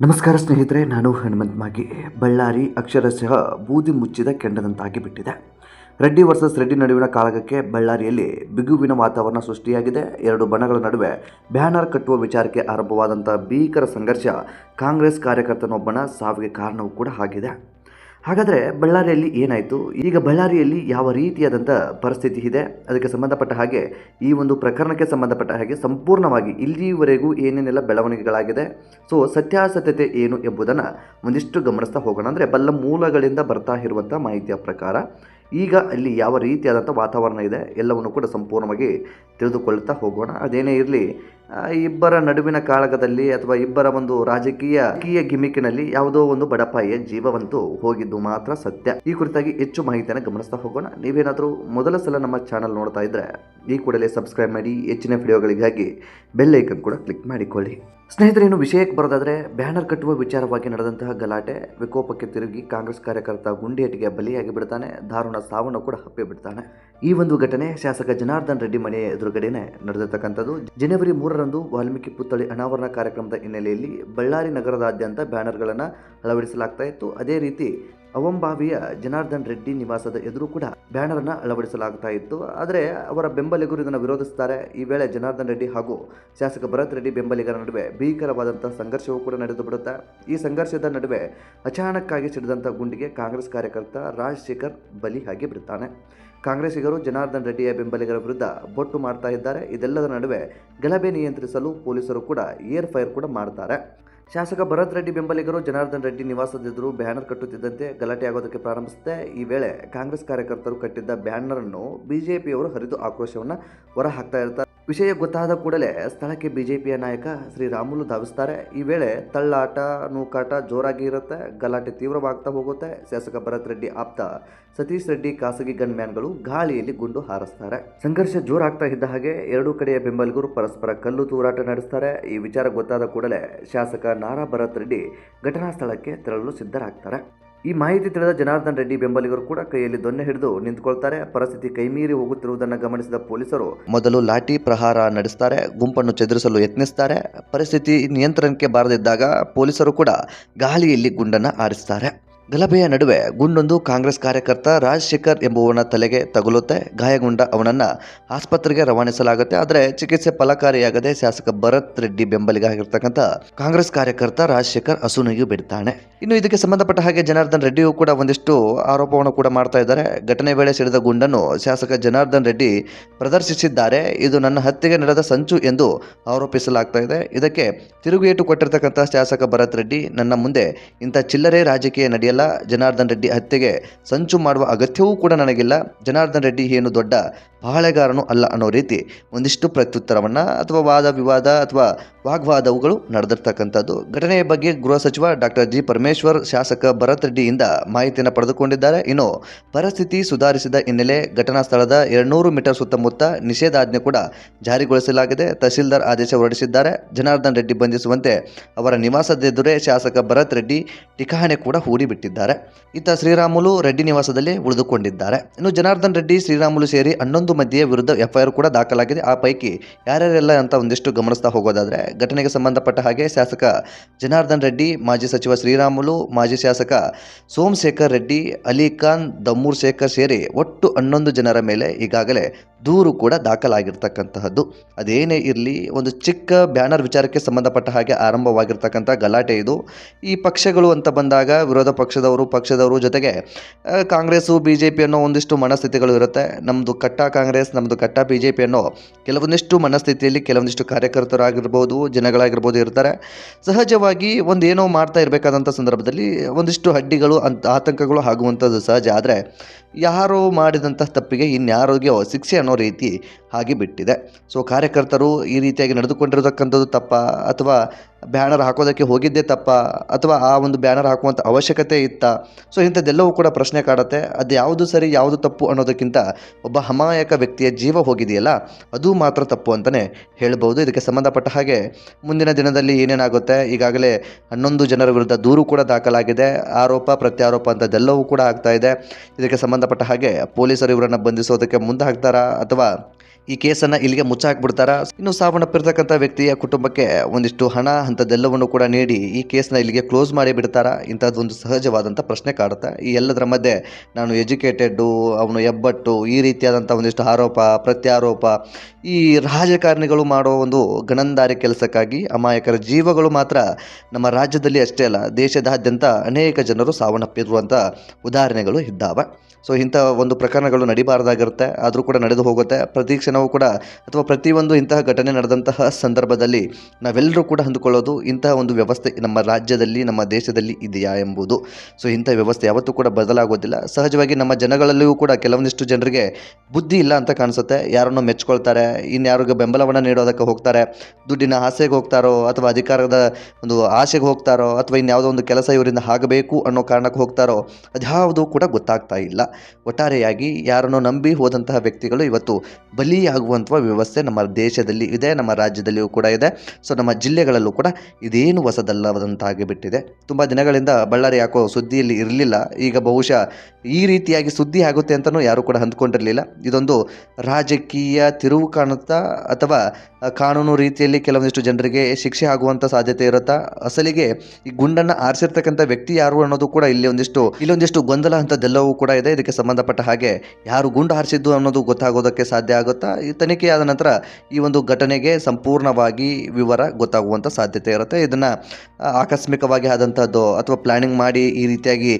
ನಮಸ್ಕಾರ ಸ್ನೇಹಿತರೆ, ನಾನು ಹನುಮಂತ್ ಮಾಗಿ. ಬಳ್ಳಾರಿ ಅಕ್ಷರಶಃ ಬೂದಿ ಮುಚ್ಚಿದ ಕೆಂಡದಂತಾಗಿ ಬಿಟ್ಟಿದೆ. ರೆಡ್ಡಿ ವರ್ಸಸ್ ರೆಡ್ಡಿ ನಡುವಿನ ಕಾಳಗಕ್ಕೆ ಬಳ್ಳಾರಿಯಲ್ಲಿ ಬಿಗುವಿನ ವಾತಾವರಣ ಸೃಷ್ಟಿಯಾಗಿದೆ. ಎರಡು ಬಣಗಳ ನಡುವೆ ಬ್ಯಾನರ್ ಕಟ್ಟುವ ವಿಚಾರಕ್ಕೆ ಆರಂಭವಾದಂಥ ಭೀಕರ ಸಂಘರ್ಷ ಕಾಂಗ್ರೆಸ್ ಕಾರ್ಯಕರ್ತನೊಬ್ಬನ ಸಾವಿಗೆ ಕಾರಣವೂ ಕೂಡ ಆಗಿದೆ. ಹಾಗಾದರೆ ಬಳ್ಳಾರಿಯಲ್ಲಿ ಏನಾಯಿತು? ಈಗ ಬಳ್ಳಾರಿಯಲ್ಲಿ ಯಾವ ರೀತಿಯಾದಂಥ ಪರಿಸ್ಥಿತಿ ಇದೆ? ಅದಕ್ಕೆ ಸಂಬಂಧಪಟ್ಟ ಹಾಗೆ ಈ ಒಂದು ಪ್ರಕರಣಕ್ಕೆ ಸಂಬಂಧಪಟ್ಟ ಹಾಗೆ ಸಂಪೂರ್ಣವಾಗಿ ಇಲ್ಲಿವರೆಗೂ ಏನೇನೆಲ್ಲ ಬೆಳವಣಿಗೆಗಳಾಗಿದೆ? ಸೊ ಸತ್ಯಾಸತ್ಯತೆ ಏನು ಎಂಬುದನ್ನು ಒಂದಿಷ್ಟು ಗಮನಿಸ್ತಾ ಹೋಗೋಣ. ಅಂದರೆ ಬಲ್ಲ ಮೂಲಗಳಿಂದ ಬರ್ತಾ ಇರುವಂಥ ಮಾಹಿತಿಯ ಪ್ರಕಾರ ಈಗ ಅಲ್ಲಿ ಯಾವ ರೀತಿಯಾದಂಥ ವಾತಾವರಣ ಇದೆ? ಎಲ್ಲವನ್ನು ಕೂಡ ಸಂಪೂರ್ಣವಾಗಿ ತಿಳಿದುಕೊಳ್ಳುತ್ತಾ ಹೋಗೋಣ. ಅದೇನೇ ಇರಲಿ ಇಬ್ಬರ ನಡುವಿನ ಕಾಳಗದಲ್ಲಿ ಅಥವಾ ಇಬ್ಬರ ಒಂದು ರಾಜಕೀಯ ಕೀಯ ಗಿಮಿಕಿನಲ್ಲಿ ಯಾವುದೋ ಒಂದು ಬಡಪಾಯಿಯ ಜೀವವಂತೂ ಹೋಗಿದ್ದು ಮಾತ್ರ ಸತ್ಯ. ಈ ಕುರಿತಾಗಿ ಹೆಚ್ಚು ಮಾಹಿತಿಯನ್ನು ಗಮನಿಸ್ತಾ ಹೋಗೋಣ. ನೀವೇನಾದರೂ ಮೊದಲ ಸಲ ನಮ್ಮ ಚಾನಲ್ ನೋಡ್ತಾ ಇದ್ರೆ ಈ ಕೂಡಲೇ ಸಬ್ಸ್ಕ್ರೈಬ್ ಮಾಡಿ, ಹೆಚ್ಚಿನ ವಿಡಿಯೋಗಳಿಗಾಗಿ ಬೆಲ್ ಐಕನ್ ಕೂಡ ಕ್ಲಿಕ್ ಮಾಡಿಕೊಳ್ಳಿ. ಸ್ನೇಹಿತರೇನು ವಿಷಯಕ್ಕೆ ಬರೋದಾದರೆ, ಬ್ಯಾನರ್ ಕಟ್ಟುವ ವಿಚಾರವಾಗಿ ನಡೆದಂತಹ ಗಲಾಟೆ ವಿಕೋಪಕ್ಕೆ ತಿರುಗಿ ಕಾಂಗ್ರೆಸ್ ಕಾರ್ಯಕರ್ತ ಗುಂಡೇಟಿಗೆ ಬಲಿಯಾಗಿ ಬಿಡ್ತಾನೆ, ದಾರುಣ ಸಾವನ್ನು ಕೂಡ ಹಪ್ಪಿ ಬಿಡ್ತಾನೆ. ಈ ಒಂದು ಘಟನೆ ಶಾಸಕ ಜನಾರ್ದನ್ ರೆಡ್ಡಿ ಮನೆಯ ಎದುರುಗಡೆನೆ ನಡೆದಿರ್ತಕ್ಕಂಥದ್ದು. ಜನವರಿ ಮೂರರಂದು ವಾಲ್ಮೀಕಿ ಪುತ್ಥಳಿ ಅನಾವರಣ ಕಾರ್ಯಕ್ರಮದ ಹಿನ್ನೆಲೆಯಲ್ಲಿ ಬಳ್ಳಾರಿ ನಗರದಾದ್ಯಂತ ಬ್ಯಾನರ್ಗಳನ್ನು ಅಳವಡಿಸಲಾಗ್ತಾ ಇತ್ತು. ಅದೇ ರೀತಿ ಅವಂಬಾವಿಯ ಜನಾರ್ದನ್ ರೆಡ್ಡಿ ನಿವಾಸದ ಎದುರು ಕೂಡ ಬ್ಯಾನರ್ ಅನ್ನ ಅಳವಡಿಸಲಾಗ್ತಾ ಇತ್ತು. ಆದರೆ ಅವರ ಬೆಂಬಲಿಗರು ಇದನ್ನು ವಿರೋಧಿಸುತ್ತಾರೆ ಈ ವೇಳೆ ಜನಾರ್ದನ್ ರೆಡ್ಡಿ ಹಾಗೂ ಶಾಸಕ ಭರತ್ ರೆಡ್ಡಿ ಬೆಂಬಲಿಗರ ನಡುವೆ ಭೀಕರವಾದಂಥ ಸಂಘರ್ಷವೂ ಕೂಡ ನಡೆದು ಬಿಡುತ್ತೆ, ಈ ಸಂಘರ್ಷದ ನಡುವೆ ಅಚಾನಕ್ಕಾಗಿ ಸಿಡಿದಂಥ ಗುಂಡಿಗೆ ಕಾಂಗ್ರೆಸ್ ಕಾರ್ಯಕರ್ತ ರಾಜಶೇಖರ್ ಬಲಿಯಾಗಿ ಬಿಡುತ್ತಾನೆ. ಕಾಂಗ್ರೆಸ್ಸಿಗರು ಜನಾರ್ದನ್ ರೆಡ್ಡಿಯ ಬೆಂಬಲಿಗರ ವಿರುದ್ಧ ಬೊಟ್ಟು ಮಾಡ್ತಾ ಇದ್ದಾರೆ. ಇದೆಲ್ಲದರ ನಡುವೆ ಗಲಭೆ ನಿಯಂತ್ರಿಸಲು ಪೊಲೀಸರು ಕೂಡ ಏರ್ ಫೈರ್ ಕೂಡ ಮಾಡ್ತಾರೆ. ಶಾಸಕ ಭರತ್ ರೆಡ್ಡಿ ಬೆಂಬಲಿಗರು ಜನಾರ್ದನ್ ರೆಡ್ಡಿ ನಿವಾಸದೆದುರು ಬ್ಯಾನರ್ ಕಟ್ಟುತ್ತಿದ್ದಂತೆ ಗಲಾಟೆ ಆಗೋದಕ್ಕೆ ಪ್ರಾರಂಭಿಸುತ್ತೆ. ಈ ವೇಳೆ ಕಾಂಗ್ರೆಸ್ ಕಾರ್ಯಕರ್ತರು ಕಟ್ಟಿದ್ದ ಬ್ಯಾನರ್ ಅನ್ನು ಬಿಜೆಪಿಯವರು ಹರಿದು ಆಕ್ರೋಶವನ್ನು ಹೊರಹಾಕ್ತಾ ಇರ್ತಾರೆ ವಿಷಯ ಗೊತ್ತಾದ ಕೂಡಲೇ ಸ್ಥಳಕ್ಕೆ ಬಿಜೆಪಿಯ ನಾಯಕ ಶ್ರೀರಾಮುಲು ಧಾವಿಸ್ತಾರೆ. ಈ ವೇಳೆ ತಳ್ಳಾಟ, ನೂಕಾಟ ಜೋರಾಗಿ ಇರುತ್ತೆ, ಗಲಾಟೆ ತೀವ್ರವಾಗ್ತಾ ಹೋಗುತ್ತೆ. ಶಾಸಕ ಭರತ್ ರೆಡ್ಡಿ ಆಪ್ತ ಸತೀಶ್ ರೆಡ್ಡಿ ಖಾಸಗಿ ಗನ್ಮ್ಯಾನ್ಗಳು ಗಾಳಿಯಲ್ಲಿ ಗುಂಡು ಹಾರಿಸ್ತಾರೆ. ಸಂಘರ್ಷ ಜೋರಾಗ್ತಾ ಇದ್ದ ಹಾಗೆ ಎರಡೂ ಕಡೆಯ ಬೆಂಬಲಿಗರು ಪರಸ್ಪರ ಕಲ್ಲು ತೂರಾಟ ನಡೆಸ್ತಾರೆ. ಈ ವಿಚಾರ ಗೊತ್ತಾದ ಕೂಡಲೇ ಶಾಸಕ ನಾರಾ ಭರತ್ ರೆಡ್ಡಿ ಘಟನಾ ಸ್ಥಳಕ್ಕೆ ತೆರಳಲು ಸಿದ್ಧರಾಗ್ತಾರೆ. ಈ ಮಾಹಿತಿ ತಿಳಿದ ಜನಾರ್ದನ್ ರೆಡ್ಡಿ ಬೆಂಬಲಿಗರು ಕೂಡ ಕೈಯಲ್ಲಿ ದೊಣ್ಣೆ ಹಿಡಿದು ನಿಂತುಕೊಳ್ತಾರೆ. ಪರಿಸ್ಥಿತಿ ಕೈಮೀರಿ ಹೋಗುತ್ತಿರುವುದನ್ನು ಗಮನಿಸಿದ ಪೊಲೀಸರು ಮೊದಲು ಲಾಠಿ ಪ್ರಹಾರ ನಡೆಸ್ತಾರೆ, ಗುಂಪನ್ನು ಚದುರಿಸಲು ಯತ್ನಿಸ್ತಾರೆ. ಪರಿಸ್ಥಿತಿ ನಿಯಂತ್ರಣಕ್ಕೆ ಬಾರದಿದ್ದಾಗ ಪೊಲೀಸರು ಕೂಡ ಗಾಳಿಯಲ್ಲಿ ಗುಂಡನ್ನು ಆರಿಸ್ತಾರೆ ಗಲಭೆಯ ನಡುವೆ ಗುಂಡೊಂದು ಕಾಂಗ್ರೆಸ್ ಕಾರ್ಯಕರ್ತ ರಾಜಶೇಖರ್ ಎಂಬುವನ ತಲೆಗೆ ತಗುಲುತ್ತೆ. ಗಾಯಗೊಂಡ ಅವನನ್ನು ಆಸ್ಪತ್ರೆಗೆ ರವಾನಿಸಲಾಗುತ್ತೆ. ಆದರೆ ಚಿಕಿತ್ಸೆ ಫಲಕಾರಿಯಾಗದೆ ಶಾಸಕ ಭರತ್ ರೆಡ್ಡಿ ಬೆಂಬಲಿಗಾಗಿರ್ತಕ್ಕಂಥ ಕಾಂಗ್ರೆಸ್ ಕಾರ್ಯಕರ್ತ ರಾಜಶೇಖರ್ ಅಸುನಿಗೆ ಬಿಡ್ತಾನೆ. ಇನ್ನು ಇದಕ್ಕೆ ಸಂಬಂಧಪಟ್ಟ ಹಾಗೆ ಜನಾರ್ದನ್ ರೆಡ್ಡಿಯೂ ಕೂಡ ಒಂದಿಷ್ಟು ಆರೋಪವನ್ನು ಕೂಡ ಮಾಡ್ತಾ ಇದ್ದಾರೆ. ಘಟನೆ ವೇಳೆ ಸಿಡಿದ ಗುಂಡನ್ನು ಶಾಸಕ ಜನಾರ್ದನ್ ರೆಡ್ಡಿ ಪ್ರದರ್ಶಿಸಿದ್ದಾರೆ. ಇದು ನನ್ನ ಹತ್ಯೆಗೆ ನಡೆದ ಸಂಚು ಎಂದು ಆರೋಪಿಸಲಾಗ್ತಾ ಇದೆ. ಇದಕ್ಕೆ ತಿರುಗೇಟು ಕೊಟ್ಟಿರ್ತಕ್ಕಂಥ ಶಾಸಕ ಭರತ್ ರೆಡ್ಡಿ ನನ್ನ ಮುಂದೆ ಇಂಥ ಚಿಲ್ಲರೆ ರಾಜಕೀಯ ನಡೆಯಲ್ಲ. ಜನಾರ್ದನ್ ರೆಡ್ಡಿ ಹತ್ಯೆಗೆ ಸಂಚು ಮಾಡುವ ಅಗತ್ಯವೂ ಕೂಡ ನನಗಿಲ್ಲ. ಜನಾರ್ದನ್ ರೆಡ್ಡಿ ಏನು ದೊಡ್ಡ ಬಾಳೆಗಾರನು ಅಲ್ಲ ಅನ್ನೋ ರೀತಿ ಒಂದಿಷ್ಟು ಪ್ರತ್ಯುತ್ತರವನ್ನು ಅಥವಾ ವಾದ ವಿವಾದ ಅಥವಾ ವಾಗ್ವಾದವುಗಳು ನಡೆದಿರ್ತಕ್ಕಂಥದ್ದು. ಘಟನೆಯ ಬಗ್ಗೆ ಗೃಹ ಸಚಿವ ಡಾಕ್ಟರ್ ಜಿ ಪರಮೇಶ್ವರ್, ಶಾಸಕ ಭರತ್ ರೆಡ್ಡಿಯಿಂದ ಮಾಹಿತಿಯನ್ನು ಪಡೆದುಕೊಂಡಿದ್ದಾರೆ. ಇನ್ನು ಪರಿಸ್ಥಿತಿ ಸುಧಾರಿಸಿದ ಹಿನ್ನೆಲೆ ಘಟನಾ ಸ್ಥಳದ ಎರಡ್ನೂರು ಮೀಟರ್ ಸುತ್ತಮುತ್ತ ನಿಷೇಧಾಜ್ಞೆ ಕೂಡ ಜಾರಿಗೊಳಿಸಲಾಗಿದೆ. ತಹಸೀಲ್ದಾರ್ ಆದೇಶ ಹೊರಡಿಸಿದ್ದಾರೆ. ಜನಾರ್ದನ್ ರೆಡ್ಡಿ ಬಂಧಿಸುವಂತೆ ಅವರ ನಿವಾಸದೆದುರೇ ಶಾಸಕ ಭರತ್ ರೆಡ್ಡಿ ಠಿಕಾಣೆ ಕೂಡ ಹೂಡಿಬಿಟ್ಟಿದ್ದಾರೆ. ಇತ್ತ ಶ್ರೀರಾಮುಲು ರೆಡ್ಡಿ ನಿವಾಸದಲ್ಲಿ ಉಳಿದುಕೊಂಡಿದ್ದಾರೆ. ಇನ್ನು ಜನಾರ್ದನ್ ರೆಡ್ಡಿ ಶ್ರೀರಾಮುಲು ಸೇರಿ ಹನ್ನೊಂದು ಮಂದಿಯ ವಿರುದ್ಧ ಎಫ್ಐಆರ್ ಕೂಡ ದಾಖಲಾಗಿದೆ. ಆ ಪೈಕಿ ಯಾರ್ಯಾರೆಲ್ಲ ಅಂತ ಒಂದಿಷ್ಟು ಗಮನಿಸ್ತಾ ಹೋಗೋದಾದ್ರೆ, ಘಟನೆಗೆ ಸಂಬಂಧಪಟ್ಟ ಹಾಗೆ ಶಾಸಕ ಜನಾರ್ದನ್ ರೆಡ್ಡಿ, ಮಾಜಿ ಸಚಿವ ಶ್ರೀರಾಮುಲು, ಮಾಜಿ ಶಾಸಕ ಸೋಮಶೇಖರ್ ರೆಡ್ಡಿ, ಅಲಿಖಾನ್, ದಮ್ಮೂರ್ ಶೇಖರ್ ಸೇರಿ ಒಟ್ಟು ಹನ್ನೊಂದು ಜನರ ಮೇಲೆ ಈಗಾಗಲೇ ದೂರು ಕೂಡ ದಾಖಲಾಗಿರ್ತಕ್ಕಂತಹದ್ದು. ಅದೇನೇ ಇರಲಿ, ಒಂದು ಚಿಕ್ಕ ಬ್ಯಾನರ್ ವಿಚಾರಕ್ಕೆ ಸಂಬಂಧಪಟ್ಟ ಹಾಗೆ ಆರಂಭವಾಗಿರ್ತಕ್ಕಂಥ ಗಲಾಟೆ ಇದು. ಈ ಪಕ್ಷಗಳು ಅಂತ ಬಂದಾಗ ವಿರೋಧ ಪಕ್ಷದವರು ಪಕ್ಷದವರು ಜೊತೆಗೆ ಕಾಂಗ್ರೆಸ್ಸು ಬಿ ಅನ್ನೋ ಒಂದಿಷ್ಟು ಮನಸ್ಥಿತಿಗಳು ಇರುತ್ತೆ. ನಮ್ಮದು ಕಟ್ಟ ಕಾಂಗ್ರೆಸ್ ನಮ್ಮದು ಕಟ್ಟ ಬಿ ಜೆ ಪಿ ಅನ್ನೋ ಕೆಲವೊಂದಿಷ್ಟು ಮನಸ್ಥಿತಿಯಲ್ಲಿ ಕೆಲವೊಂದಿಷ್ಟು ಕಾರ್ಯಕರ್ತರಾಗಿರ್ಬೋದು, ಜನಗಳಾಗಿರ್ಬೋದು ಇರ್ತಾರೆ. ಸಹಜವಾಗಿ ಒಂದು ಏನೋ ಮಾಡ್ತಾ ಇರಬೇಕಾದಂಥ ಸಂದರ್ಭದಲ್ಲಿ ಒಂದಿಷ್ಟು ಹಡ್ಡಿಗಳು ಅಂತ ಆತಂಕಗಳು ಆಗುವಂಥದ್ದು ಸಹಜ. ಆದರೆ ಯಾರೋ ಮಾಡಿದಂಥ ತಪ್ಪಿಗೆ ಇನ್ಯಾರೋಗ್ಯ ಶಿಕ್ಷೆ ಅನ್ನೋ ರೀತಿ ಹಾಗೆ ಬಿಟ್ಟಿದೆ ಸೊ ಕಾರ್ಯಕರ್ತರು ಈ ರೀತಿಯಾಗಿ ನಡೆದುಕೊಂಡಿರತಕ್ಕಂಥದ್ದು ತಪ್ಪ ಅಥವಾ ಬ್ಯಾನರ್ ಹಾಕೋದಕ್ಕೆ ಹೋಗಿದ್ದೇ ತಪ್ಪ ಅಥವಾ ಆ ಒಂದು ಬ್ಯಾನರ್ ಹಾಕುವಂಥ ಅವಶ್ಯಕತೆ ಇತ್ತ? ಸೊ ಇಂಥದ್ದೆಲ್ಲವೂ ಕೂಡ ಪ್ರಶ್ನೆ ಕಾಡುತ್ತೆ. ಅದು ಯಾವುದು ಸರಿ, ಯಾವುದು ತಪ್ಪು ಅನ್ನೋದಕ್ಕಿಂತ ಒಬ್ಬ ಅಮಾಯಕ ವ್ಯಕ್ತಿಯ ಜೀವ ಹೋಗಿದೆಯಲ್ಲ, ಅದು ಮಾತ್ರ ತಪ್ಪು ಅಂತಲೇ ಹೇಳ್ಬೋದು ಇದಕ್ಕೆ ಸಂಬಂಧಪಟ್ಟ ಹಾಗೆ ಮುಂದಿನ ದಿನದಲ್ಲಿ ಏನೇನಾಗುತ್ತೆ? ಈಗಾಗಲೇ ಹನ್ನೊಂದು ಜನರ ವಿರುದ್ಧ ದೂರು ಕೂಡ ದಾಖಲಾಗಿದೆ. ಆರೋಪ, ಪ್ರತ್ಯಾರೋಪ ಅಂಥದ್ದೆಲ್ಲವೂ ಕೂಡ ಆಗ್ತಾ ಇದೆ. ಇದಕ್ಕೆ ಸಂಬಂಧಪಟ್ಟ ಹಾಗೆ ಪೊಲೀಸರು ಇವರನ್ನು ಬಂಧಿಸೋದಕ್ಕೆ ಮುಂದೆ ಹಾಕ್ತಾರಾ ಅಥವಾ ಈ ಕೇಸನ್ನು ಇಲ್ಲಿಗೆ ಮುಚ್ಚಾಕ್ಬಿಡ್ತಾರ? ಇನ್ನು ಸಾವನ್ನಪ್ಪಿರ್ತಕ್ಕಂಥ ವ್ಯಕ್ತಿಯ ಕುಟುಂಬಕ್ಕೆ ಒಂದಿಷ್ಟು ಹಣ ಅಂಥದ್ದೆಲ್ಲವನ್ನು ಕೂಡ ನೀಡಿ ಈ ಕೇಸ್ನ ಇಲ್ಲಿಗೆ ಕ್ಲೋಸ್ ಮಾಡಿ ಬಿಡ್ತಾರಾ? ಇಂಥದ್ದೊಂದು ಸಹಜವಾದಂಥ ಪ್ರಶ್ನೆ ಕಾಡುತ್ತೆ? ಈ ಎಲ್ಲದರ ಮಧ್ಯೆ ನಾನು ಎಜುಕೇಟೆಡ್ಡು, ಅವನು ಎಬ್ಬಟ್ಟು ಈ ರೀತಿಯಾದಂಥ ಒಂದಿಷ್ಟು ಆರೋಪ, ಪ್ರತ್ಯಾರೋಪ, ಈ ರಾಜಕಾರಣಿಗಳು ಮಾಡೋ ಒಂದು ಗಣಂದಾರಿ ಕೆಲಸಕ್ಕಾಗಿ ಅಮಾಯಕರ ಜೀವಗಳು ಮಾತ್ರ ನಮ್ಮ ರಾಜ್ಯದಲ್ಲಿ ಅಷ್ಟೇ ಅಲ್ಲ, ದೇಶದಾದ್ಯಂತ ಅನೇಕ ಜನರು ಸಾವನ್ನಪ್ಪಿರುವಂಥ ಉದಾಹರಣೆಗಳು ಇದ್ದಾವೆ. ಸೊ ಇಂಥ ಒಂದು ಪ್ರಕರಣಗಳು ನಡಿಬಾರ್ದಾಗಿರುತ್ತೆ, ಆದರೂ ಕೂಡ ನಡೆದು ಹೋಗುತ್ತೆ. ಪ್ರತಿ ಕ್ಷಣವೂ ಕೂಡ ಅಥವಾ ಪ್ರತಿಯೊಂದು ಇಂತಹ ಘಟನೆ ನಡೆದಂತಹ ಸಂದರ್ಭದಲ್ಲಿ ನಾವೆಲ್ಲರೂ ಕೂಡ ಅಂದುಕೊಳ್ಳೋದು ಇಂತಹ ಒಂದು ವ್ಯವಸ್ಥೆ ನಮ್ಮ ರಾಜ್ಯದಲ್ಲಿ, ನಮ್ಮ ದೇಶದಲ್ಲಿ ಇದೆಯಾ ಎಂಬುದು. ಸೊ ಇಂಥ ವ್ಯವಸ್ಥೆ ಯಾವತ್ತೂ ಕೂಡ ಬದಲಾಗೋದಿಲ್ಲ. ಸಹಜವಾಗಿ ನಮ್ಮ ಜನಗಳಲ್ಲಿಯೂ ಕೂಡ ಕೆಲವೊಂದಿಷ್ಟು ಜನರಿಗೆ ಬುದ್ಧಿ ಇಲ್ಲ ಅಂತ ಕಾಣಿಸುತ್ತೆ. ಯಾರನ್ನೋ ಮೆಚ್ಕೊಳ್ತಾರೆ, ಇನ್ಯಾರಿಗೆ ಬೆಂಬಲವನ್ನು ನೀಡೋದಕ್ಕೆ ಹೋಗ್ತಾರೆ, ದುಡ್ಡಿನ ಆಸೆಗೆ ಹೋಗ್ತಾರೋ ಅಥವಾ ಅಧಿಕಾರದ ಒಂದು ಆಸೆಗೆ ಹೋಗ್ತಾರೋ ಅಥವಾ ಇನ್ಯಾವುದೋ ಒಂದು ಕೆಲಸ ಇವರಿಂದ ಆಗಬೇಕು ಅನ್ನೋ ಕಾರಣಕ್ಕೆ ಹೋಗ್ತಾರೋ ಅದ್ಯಾವುದೂ ಕೂಡ ಗೊತ್ತಾಗ್ತಾ ಇಲ್ಲ. ಒಟ್ಟಾರೆಯಾಗಿ ಯಾರನ್ನೋ ನಂಬಿ ಹೋದಂತಹ ವ್ಯಕ್ತಿಗಳು ಇವತ್ತು ಬಲಿಯಾಗುವಂಥ ವ್ಯವಸ್ಥೆ ನಮ್ಮ ದೇಶದಲ್ಲಿ ಇದೆ, ನಮ್ಮ ರಾಜ್ಯದಲ್ಲಿಯೂ ಕೂಡ ಇದೆ. ಸೊ ನಮ್ಮ ಜಿಲ್ಲೆಗಳಲ್ಲೂ ಕೂಡ ಇದೇನು ಹೊಸದಲ್ಲದಂತಾಗಿ ಬಿಟ್ಟಿದೆ. ತುಂಬ ದಿನಗಳಿಂದ ಬಳ್ಳಾರಿ ಯಾಕೋ ಸುದ್ದಿಯಲ್ಲಿ ಇರಲಿಲ್ಲ. ಈಗ ಬಹುಶಃ ಈ ರೀತಿಯಾಗಿ ಸುದ್ದಿ ಆಗುತ್ತೆ ಅಂತಲೂ ಯಾರೂ ಕೂಡ ಅಂದ್ಕೊಂಡಿರಲಿಲ್ಲ. ಇದೊಂದು ರಾಜಕೀಯ ತಿರುವು ಕಾಣುತ್ತಾ ಅಥವಾ ಕಾನೂನು ರೀತಿಯಲ್ಲಿ ಕೆಲವೊಂದಿಷ್ಟು ಜನರಿಗೆ ಶಿಕ್ಷೆ ಆಗುವಂಥ ಸಾಧ್ಯತೆ ಇರುತ್ತಾ? ಅಸಲಿಗೆ ಈ ಗುಂಡನ್ನು ಆರಿಸಿರ್ತಕ್ಕಂಥ ವ್ಯಕ್ತಿ ಯಾರು ಅನ್ನೋದು ಕೂಡ ಇಲ್ಲಿ ಒಂದಿಷ್ಟು ಇಲ್ಲೊಂದಿಷ್ಟು ಗೊಂದಲ ಅಂತದೆಲ್ಲವೂ ಕೂಡ ಇದೆ. ಇದಕ್ಕೆ ಸಂಬಂಧಪಟ್ಟ ಹಾಗೆ ಯಾರು ಗುಂಡು ಹಾರಿಸಿದ್ದು ಅನ್ನೋದು ಗೊತ್ತಾಗೋದಕ್ಕೆ ಸಾಧ್ಯ ಆಗುತ್ತಾ? ಈ ತನಿಖೆಯಾದ ನಂತರ ಈ ಒಂದು ಘಟನೆಗೆ ಸಂಪೂರ್ಣವಾಗಿ ವಿವರ ಗೊತ್ತಾಗುವಂಥ ಸಾಧ್ಯತೆ ಇರುತ್ತೆ. ಇದನ್ನು ಆಕಸ್ಮಿಕವಾಗಿ ಆದಂಥದ್ದು ಅಥವಾ ಪ್ಲ್ಯಾನಿಂಗ್ ಮಾಡಿ ಈ ರೀತಿಯಾಗಿ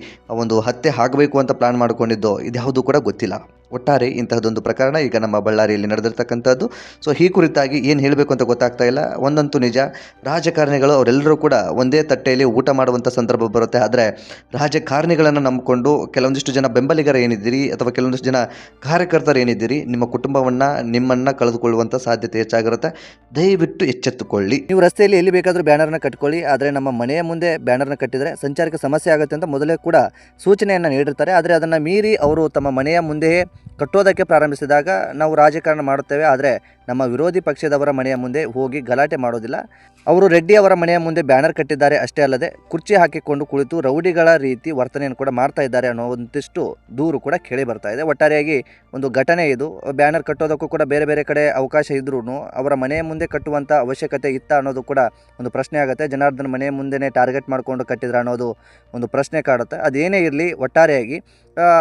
ಒಂದು ಹತ್ಯೆ ಆಗಬೇಕು ಅಂತ ಪ್ಲಾನ್ ಮಾಡಿಕೊಂಡಿದ್ದು ಇದ್ಯಾವುದು ಕೂಡ ಗೊತ್ತಿಲ್ಲ. ಒಟ್ಟಾರೆ ಇಂತಹದೊಂದು ಪ್ರಕರಣ ಈಗ ನಮ್ಮ ಬಳ್ಳಾರಿಯಲ್ಲಿ ನಡೆದಿರ್ತಕ್ಕಂಥದ್ದು. ಸೊ ಈ ಕುರಿತಾಗಿ ಏನು ಹೇಳಬೇಕು ಅಂತ ಗೊತ್ತಾಗ್ತಾ ಇಲ್ಲ. ಒಂದಂತೂ ನಿಜ, ರಾಜಕಾರಣಿಗಳು ಅವರೆಲ್ಲರೂ ಕೂಡ ಒಂದೇ ತಟ್ಟೆಯಲ್ಲಿ ಊಟ ಮಾಡುವಂಥ ಸಂದರ್ಭ ಬರುತ್ತೆ. ಆದರೆ ರಾಜಕಾರಣಿಗಳನ್ನು ನಂಬಿಕೊಂಡು ಕೆಲವೊಂದಿಷ್ಟು ಜನ ಬೆಂಬಲಿಗರು ಏನಿದ್ದೀರಿ ಅಥವಾ ಕೆಲವೊಂದಿಷ್ಟು ಜನ ಕಾರ್ಯಕರ್ತರು ಏನಿದ್ದೀರಿ, ನಿಮ್ಮ ಕುಟುಂಬವನ್ನು, ನಿಮ್ಮನ್ನು ಕಳೆದುಕೊಳ್ಳುವಂಥ ಸಾಧ್ಯತೆ ಹೆಚ್ಚಾಗಿರುತ್ತೆ. ದಯವಿಟ್ಟು ಎಚ್ಚೆತ್ತುಕೊಳ್ಳಿ. ನೀವು ರಸ್ತೆಯಲ್ಲಿ ಎಲ್ಲಿ ಬೇಕಾದರೂ ಬ್ಯಾನರ್ನ ಕಟ್ಕೊಳ್ಳಿ. ಆದರೆ ನಮ್ಮ ಮನೆಯ ಮುಂದೆ ಬ್ಯಾನರ್ನ ಕಟ್ಟಿದರೆ ಸಂಚಾರಕ್ಕೆ ಸಮಸ್ಯೆ ಆಗುತ್ತೆ ಅಂತ ಮೊದಲೇ ಕೂಡ ಸೂಚನೆಯನ್ನು ನೀಡಿರ್ತಾರೆ. ಆದರೆ ಅದನ್ನು ಮೀರಿ ಅವರು ತಮ್ಮ ಮನೆಯ ಮುಂದೆಯೇ ಕಟ್ಟೋದಕ್ಕೆ ಪ್ರಾರಂಭಿಸಿದಾಗ ನಾವು ರಾಜಕಾರಣ ಮಾಡುತ್ತೇವೆ ಆದರೆ ನಮ್ಮ ವಿರೋಧಿ ಪಕ್ಷದವರ ಮನೆಯ ಮುಂದೆ ಹೋಗಿ ಗಲಾಟೆ ಮಾಡೋದಿಲ್ಲ. ಅವರು ರೆಡ್ಡಿ ಅವರ ಮನೆಯ ಮುಂದೆ ಬ್ಯಾನರ್ ಕಟ್ಟಿದ್ದಾರೆ ಅಷ್ಟೇ ಅಲ್ಲದೆ ಕುರ್ಚಿ ಹಾಕಿಕೊಂಡು ಕುಳಿತು ರೌಡಿಗಳ ರೀತಿ ವರ್ತನೆಯನ್ನು ಕೂಡ ಮಾಡ್ತಾ ಇದ್ದಾರೆ ಅನ್ನೋ ಒಂದಿಷ್ಟು ದೂರು ಕೂಡ ಕೇಳಿ ಬರ್ತಾ ಇದೆ. ಒಟ್ಟಾರೆಯಾಗಿ ಒಂದು ಘಟನೆ ಇದು. ಬ್ಯಾನರ್ ಕಟ್ಟೋದಕ್ಕೂ ಕೂಡ ಬೇರೆ ಬೇರೆ ಕಡೆ ಅವಕಾಶ ಇದ್ರೂ ಅವರ ಮನೆಯ ಮುಂದೆ ಕಟ್ಟುವಂಥ ಅವಶ್ಯಕತೆ ಇತ್ತ ಅನ್ನೋದು ಕೂಡ ಒಂದು ಪ್ರಶ್ನೆ ಆಗುತ್ತೆ. ಜನಾರ್ದನ ಮನೆಯ ಮುಂದೆನೇ ಟಾರ್ಗೆಟ್ ಮಾಡಿಕೊಂಡು ಕಟ್ಟಿದ್ರ ಅನ್ನೋದು ಒಂದು ಪ್ರಶ್ನೆ ಕಾಡುತ್ತೆ. ಅದೇನೇ ಇರಲಿ ಒಟ್ಟಾರೆಯಾಗಿ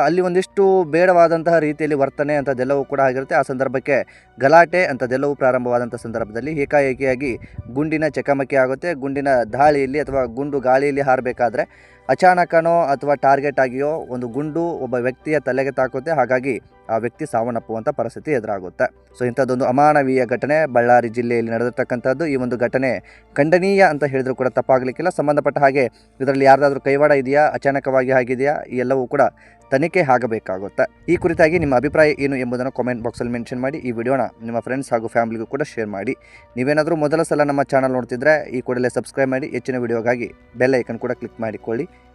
ಅಲ್ಲಿ ಒಂದಿಷ್ಟು ಬೇಡವಾದಂತಹ ರೀತಿಯಲ್ಲಿ ವರ್ತನೆ ಅಂಥದ್ದೆಲ್ಲವೂ ಕೂಡ ಆಗಿರುತ್ತೆ. ಆ ಸಂದರ್ಭಕ್ಕೆ ಗಲಾಟೆ ಅಂಥದ್ದೆಲ್ಲವೂ ಪ್ರಾರಂಭವಾದಂಥ ಸಂದರ್ಭದಲ್ಲಿ ಏಕಾಏಕಿಯಾಗಿ ಗುಂಡಿನ ಚಕಮಕಿ ಆಗುತ್ತೆ. ಗುಂಡಿನ ದಾಳಿಯಲ್ಲಿ ಅಥವಾ ಗುಂಡು ಗಾಳಿಯಲ್ಲಿ ಹಾರಬೇಕಾದ್ರೆ ಅಚಾನಕನೋ ಅಥವಾ ಟಾರ್ಗೆಟ್ ಆಗಿಯೋ ಒಂದು ಗುಂಡು ಒಬ್ಬ ವ್ಯಕ್ತಿಯ ತಲೆಗೆ ತಾಕುತ್ತೆ. ಹಾಗಾಗಿ ಆ ವ್ಯಕ್ತಿ ಸಾವನ್ನಪ್ಪುವಂಥ ಪರಿಸ್ಥಿತಿ ಎದುರಾಗುತ್ತೆ. ಸೊ ಇಂಥದ್ದೊಂದು ಅಮಾನವೀಯ ಘಟನೆ ಬಳ್ಳಾರಿ ಜಿಲ್ಲೆಯಲ್ಲಿ ನಡೆದಿರ್ತಕ್ಕಂಥದ್ದು. ಈ ಒಂದು ಘಟನೆ ಖಂಡನೀಯ ಅಂತ ಹೇಳಿದ್ರು ಕೂಡ ತಪ್ಪಾಗಲಿಕ್ಕಿಲ್ಲ. ಸಂಬಂಧಪಟ್ಟ ಹಾಗೆ ಇದರಲ್ಲಿ ಯಾರ್ದಾದ್ರೂ ಕೈವಾಡ ಇದೆಯಾ? ಅಚಾನಕವಾಗಿ ಆಗಿದೆಯಾ ಈ ಎಲ್ಲವೂ ಕೂಡ ತನಿಖೆ ಆಗಬೇಕಾಗುತ್ತೆ. ಈ ಕುರಿತಾಗಿ ನಿಮ್ಮ ಅಭಿಪ್ರಾಯ ಏನು ಎಂಬುದನ್ನು ಕಾಮೆಂಟ್ ಬಾಕ್ಸಲ್ಲಿ ಮೆನ್ಷನ್ ಮಾಡಿ. ಈ ವಿಡಿಯೋನ ನಿಮ್ಮ ಫ್ರೆಂಡ್ಸ್ ಹಾಗೂ ಫ್ಯಾಮಿಲಿಗೂ ಕೂಡ ಶೇರ್ ಮಾಡಿ. ನೀವೇನಾದರೂ ಮೊದಲ ಸಲ ನಮ್ಮ ಚಾನಲ್ ನೋಡ್ತಿದ್ರೆ ಈ ಕೂಡಲೇ ಸಬ್ಸ್ಕ್ರೈಬ್ ಮಾಡಿ. ಹೆಚ್ಚಿನ ವಿಡಿಯೋಗಾಗಿ ಬೆಲ್ ಕೂಡ ಕ್ಲಿಕ್ ಮಾಡಿಕೊಳ್ಳಿ.